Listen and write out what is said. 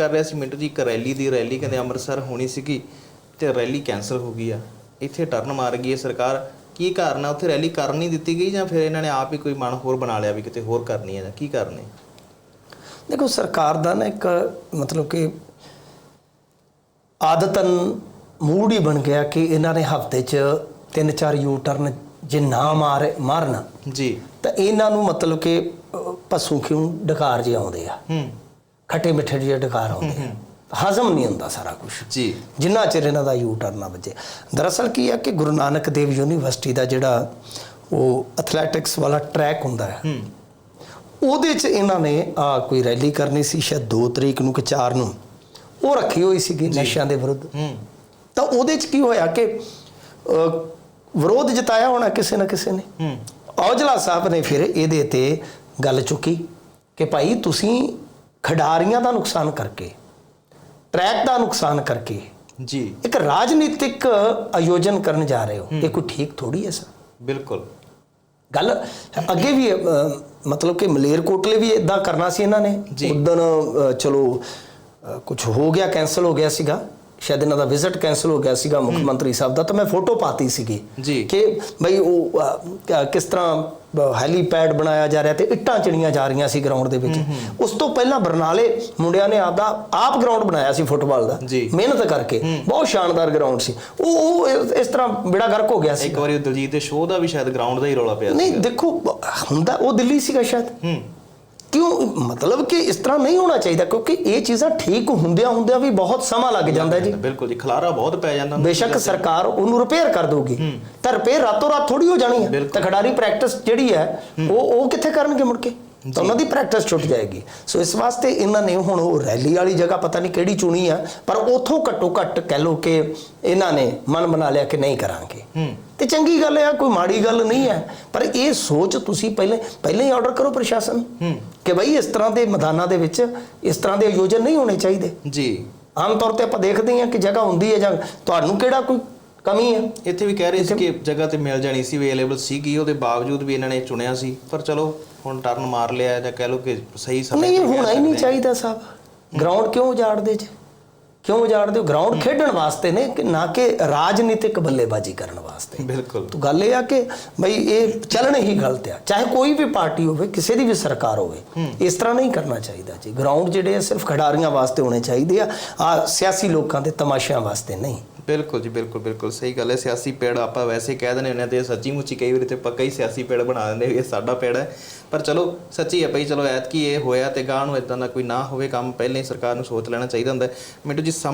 ਕਰ ਰਿਹਾ ਸੀ ਮਿੰਟੂ ਜੀ ਇੱਕ ਰੈਲੀ ਦੀ ਰੈਲੀ ਕਹਿੰਦੇ ਅੰਮ੍ਰਿਤਸਰ ਹੋਣੀ ਸੀਗੀ ਤੇ ਰੈਲੀ ਕੈਨਸਲ ਹੋ ਗਈ ਆ। ਇੱਥੇ ਟਰਨ ਮਾਰ ਗਈ ਹੈ ਸਰਕਾਰ। ਕੀ ਕਾਰਨ ਆ? ਉੱਥੇ ਰੈਲੀ ਕਰਨ ਨਹੀਂ ਦਿੱਤੀ ਗਈ ਜਾਂ ਫਿਰ ਇਹਨਾਂ ਨੇ ਆਪ ਹੀ ਕੋਈ ਮਨ ਹੋਰ ਬਣਾ ਲਿਆ ਵੀ ਕਿਤੇ ਹੋਰ ਕਰਨੀ ਹੈ ਜਾਂ ਕੀ ਕਰਨੇ ਦੇਖੋ ਸਰਕਾਰ ਦਾ ਨਾ ਇੱਕ ਮਤਲਬ ਕਿ ਆਦਤਨ ਮੂਡ ਹੀ ਬਣ ਗਿਆ ਕਿ ਇਹਨਾਂ ਨੇ ਹਫ਼ਤੇ 'ਚ ਤਿੰਨ ਚਾਰ ਯੂ ਟਰਨ ਜੇ ਨਾ ਮਾਰੇ ਮਾਰਨ। ਜੀ। ਤਾਂ ਇਹਨਾਂ ਨੂੰ ਮਤਲਬ ਕਿ ਪਸ਼ੂ ਕਿਉਂ ਡਕਾਰ ਜੇ ਆਉਂਦੇ ਆ? ਹੂੰ। ਖੱਟੇ ਮਿੱਠੇ ਜਿਹੇ ਡਕਾਰ ਆਉਂਦੇ ਆ। ਹਜ਼ਮ ਨਹੀਂ ਹੁੰਦਾ ਸਾਰਾ ਕੁਝ ਜੀ। ਜਿੰਨਾ ਚਿਰ ਇਹਨਾਂ ਦਾ ਯੂ ਟਰਨ ਨਾ ਵੱਜੇ। ਦਰਅਸਲ ਕੀ ਹੈ ਕਿ ਗੁਰੂ ਨਾਨਕ ਦੇਵ ਯੂਨੀਵਰਸਿਟੀ ਦਾ ਜਿਹੜਾ ਉਹ ਐਥਲੈਟਿਕਸ ਵਾਲਾ ਟਰੈਕ ਹੁੰਦਾ ਹੈ ਹੂੰ। ਉਹਦੇ 'ਚ ਇਹਨਾਂ ਨੇ ਆ ਕੋਈ ਰੈਲੀ ਕਰਨੀ ਸੀ ਸ਼ਾਇਦ 2 ਤਰੀਕ ਨੂੰ ਕਿ 4 ਨੂੰ। ਉਹ ਰੱਖੀ ਹੋਈ ਸੀਗੀ ਨਸ਼ਿਆਂ ਦੇ ਵਿਰੁੱਧ। ਹੂੰ। ਤਾਂ ਉਹਦੇ 'ਚ ਕੀ ਹੋਇਆ ਕਿ ਵਿਰੋਧ ਜਤਾਇਆ ਹੋਣਾ ਕਿਸੇ ਨਾ ਕਿਸੇ ਨੇ? ਹੂੰ। ਔਜਲਾ ਸਾਹਿਬ ਨੇ ਫਿਰ ਇਹਦੇ ਤੇ ਗੱਲ ਚੁੱਕੀ ਕਿ ਭਾਈ ਤੁਸੀਂ ਖਿਡਾਰੀਆਂ ਦਾ ਨੁਕਸਾਨ ਕਰਕੇ ਟਰੈਕ ਦਾ ਨੁਕਸਾਨ ਕਰਕੇ ਜੀ। ਇੱਕ ਰਾਜਨੀਤਿਕ ਆਯੋਜਨ ਕਰਨ ਜਾ ਰਹੇ ਹੋ ਇਹ ਕੋਈ ਠੀਕ ਥੋੜੀ ਹੈ ਸਰ? ਬਿਲਕੁਲ। ਗੱਲ ਅੱਗੇ ਵੀ ਮਤਲਬ ਕਿ ਮਲੇਰਕੋਟਲੇ ਵੀ ਇਦਾਂ ਕਰਨਾ ਸੀ ਇਹਨਾਂ ਨੇ। ਉਦੋਂ ਚਲੋ ਕੁਝ ਹੋ ਗਿਆ ਕੈਨਸਲ ਹੋ ਗਿਆ ਸੀਗਾ। ਸ਼ਾਇਦ ਇਹਨਾਂ ਦਾ ਵਿਜ਼ਿਟ ਕੈਨਸਲ ਹੋ ਗਿਆ ਸੀਗਾ ਮੁੱਖ ਮੰਤਰੀ ਸਾਹਿਬ ਦਾ ਤਾਂ ਮੈਂ ਫੋਟੋ ਪਾਤੀ ਸੀਗੀ ਜੀ। ਕਿ ਬਈ ਉਹ ਕਿਸ ਤਰ੍ਹਾਂ ਹੈਲੀਪੈਡ ਬਣਾਇਆ ਜਾ ਰਿਹਾ ਤੇ ਇੱਟਾਂ ਚਣੀਆਂ ਜਾ ਰਹੀਆਂ ਸੀ ਗਰਾਊਂਡ ਦੇ ਵਿੱਚ। ਉਸ ਤੋਂ ਪਹਿਲਾਂ ਬਰਨਾਲੇ ਮੁੰਡਿਆਂ ਨੇ ਆਪਦਾ ਆਪ ਗਰਾਊਂਡ ਬਣਾਇਆ ਸੀ ਫੁੱਟਬਾਲ ਦਾ। ਜੀ। ਮਿਹਨਤ ਕਰਕੇ। ਬਹੁਤ ਸ਼ਾਨਦਾਰ ਗਰਾਊਂਡ ਸੀ। ਉਹ ਉਹ ਇਸ- ਇਸ ਤਰ੍ਹਾਂ ਬੇੜਾ ਗਰਕ ਹੋ ਗਿਆ ਸੀ ਇੱਕ ਵਾਰੀ ਉਹ ਦਲਜੀਤ ਦੇ ਸ਼ੋਅ ਦਾ ਵੀ ਸ਼ਾਇਦ ਗਰਾਊਂਡ ਦਾ ਹੀ ਰੌਲਾ ਪਿਆ ਨਹੀਂ ਸੀਗਾ। ਦੇਖੋ ਹੁੰਦਾ ਉਹ ਦਿੱਲੀ ਸੀਗਾ ਸ਼ਾਇਦ। ਹੂੰ। ਕਿਉਂ? ਮਤਲਬ ਕਿ ਇਸ ਤਰ੍ਹਾਂ ਨਹੀਂ ਹੋਣਾ ਚਾਹੀਦਾ ਕਿਉਂਕਿ ਇਹ ਚੀਜ਼ਾਂ ਠੀਕ ਹੁੰਦਿਆਂ ਹੁੰਦਿਆਂ ਵੀ ਬਹੁਤ ਸਮਾਂ ਲੱਗ ਜਾਂਦਾ ਜੀ। ਬਿਲਕੁਲ ਜੀ ਖਲਾਰਾ ਬਹੁਤ ਪੈ ਜਾਂਦਾ ਹੁੰਦਾ ਬੇਸ਼ੱਕ ਸਰਕਾਰ ਉਹਨੂੰ ਰਿਪੇਅਰ ਕਰ ਦੋਗੀ ਤਾਂ ਰਿਪੇਅਰ ਰਾਤੋਂ ਰਾਤ ਥੋੜੀ ਹੋ ਜਾਣੀ ਹੈ। ਤਾਂ ਖਿਡਾਰੀ ਪ੍ਰੈਕਟਿਸ ਜਿਹੜੀ ਹੈ। ਉਹ ਉਹ ਕਿੱਥੇ ਕਰਨਗੇ ਮੁੜ ਕੇ? ਤਾਂ ਉਹਨਾਂ ਦੀ ਪ੍ਰੈਕਟਿਸ ਛੁੱਟ ਜਾਏਗੀ। ਸੋ ਇਸ ਵਾਸਤੇ ਇਹਨਾਂ ਨੇ ਹੁਣ ਉਹ ਰੈਲੀ ਵਾਲੀ ਜਗ੍ਹਾ ਪਤਾ ਨਹੀਂ ਕਿਹੜੀ ਚੁਣੀ ਆ ਪਰ ਉਥੋਂ ਘੱਟੋ ਘੱਟ ਕਹਿ ਲੋ ਕਿ ਇਹਨਾਂ ਨੇ ਮਨ ਬਣਾ ਲਿਆ ਕਿ ਨਹੀਂ ਕਰਾਂਗੇ। ਹੂੰ। ਤੇ ਚੰਗੀ ਗੱਲ ਹੈ ਕੋਈ ਮਾੜੀ ਗੱਲ ਨਹੀਂ ਹੈ ਪਰ ਇਹ ਸੋਚ ਤੁਸੀਂ ਪਹਿਲੇ ਪਹਿਲੇ ਹੀ ਆਰਡਰ ਕਰੋ ਪ੍ਰਸ਼ਾਸਨ। ਕਿ ਬਈ ਇਸ ਤਰ੍ਹਾਂ ਦੇ ਮੈਦਾਨਾਂ ਦੇ ਵਿੱਚ ਇਸ ਤਰ੍ਹਾਂ ਦੇ ਆਯੋਜਨ ਨਹੀਂ ਹੋਣੇ ਚਾਹੀਦੇ। ਜੀ। ਆਮ ਤੌਰ ਤੇ ਆਪਾਂ ਦੇਖਦੇ ਹਾਂ ਕਿ ਜਗ੍ਹਾ ਹੁੰਦੀ ਹੈ ਜਾਂ ਤੁਹਾਨੂੰ ਕਿਹੜਾ ਕੋਈ ਕਮੀ ਹੈ ਇੱਥੇ ਵੀ ਕਹਿ ਰਹੇ ਸੀ ਕਿ ਜਗ੍ਹਾ ਤੇ ਮਿਲ ਜਾਣੀ ਸੀ ਅਵੇਲੇਬਲ ਸੀਗੀ ਉਹਦੇ ਬਾਵਜੂਦ ਵੀ ਇਹਨਾਂ ਨੇ ਚੁਣਿਆ ਸੀ। ਪਰ ਚਲੋ ਹੁਣ ਟਰਨ ਮਾਰ ਲਿਆ ਜਾਂ ਕਹਿ ਲਓ ਕਿ ਸਹੀ ਸਮੇਂ ਨਹੀਂ ਹੋਣਾ ਹੀ ਨਹੀਂ। ਚਾਹੀਦਾ ਸਾਹਿਬ ਗਰਾਊਂਡ ਕਿਉਂ ਉਜਾੜਦੇ ਜੀ? ਕਿਉਂ ਉਜਾੜਦੇ ਹੋ? ਗਰਾਊਂਡ ਖੇਡਣ ਵਾਸਤੇ ਨੇ ਕਿ ਨਾ ਕਿ ਰਾਜਨੀਤਿਕ ਬੱਲੇਬਾਜ਼ੀ ਕਰਨ ਵਾਸਤੇ? ਬਿਲਕੁਲ। ਤੋ ਗੱਲ ਇਹ ਆ ਕਿ ਬਈ ਇਹ ਚੱਲਣ ਹੀ ਗਲਤ ਆ। ਚਾਹੇ ਕੋਈ ਵੀ ਪਾਰਟੀ ਹੋਵੇ ਕਿਸੇ ਦੀ ਵੀ ਸਰਕਾਰ ਹੋਵੇ ਇਸ ਤਰ੍ਹਾਂ ਨਹੀਂ ਕਰਨਾ ਚਾਹੀਦਾ ਜੀ। ਗਰਾਊਂਡ ਜਿਹੜੇ ਆ ਸਿਰਫ ਖਿਡਾਰੀਆਂ ਵਾਸਤੇ ਹੋਣੇ ਚਾਹੀਦੇ ਆ। ਆ ਸਿਆਸੀ ਲੋਕਾਂ ਦੇ ਤਮਾਸ਼ਿਆਂ ਵਾਸਤੇ ਨਹੀਂ। ਬਿਲਕੁਲ ਜੀ, ਬਿਲਕੁਲ ਬਿਲਕੁਲ ਸਹੀ ਗੱਲ ਹੈ, ਸਿਆਸੀ ਪੇੜ ਆਪਾਂ ਵੈਸੇ ਕਹਿ ਦਿੰਦੇ ਹੁੰਦੇ ਹਾਂ ਤੇ ਸੱਚੀ ਮੁੱਚੀ ਕਈ ਵਾਰੀ ਤੇ ਪੱਕਾ ਹੀ ਸਿਆਸੀ ਪੇੜ ਬਣਾ ਦਿੰਦੇ ਵੀ ਇਹ ਸਾਡਾ ਪੇੜ ਹੈ ਪਰ ਚਲੋ, ਸੱਚੀ ਹੈ ਭਈ ਚਲੋ ਐਤਕੀ ਇਹ ਹੋਇਆ ਤੇ ਗਾਂ ਨੂੰ ਇਦਾਂ ਦਾ ਕੋਈ ਨਾ ਹੋਵੇ, ਕੰਮ ਪਹਿਲਾਂ ਹੀ ਸਰਕਾਰ ਨੂੰ ਸੋਚ ਲੈਣਾ ਚਾਹੀਦਾ ਹੁੰਦਾ ਹੈ। ਮਿੰਟੂ ਜੀ, ਸਮਾਂ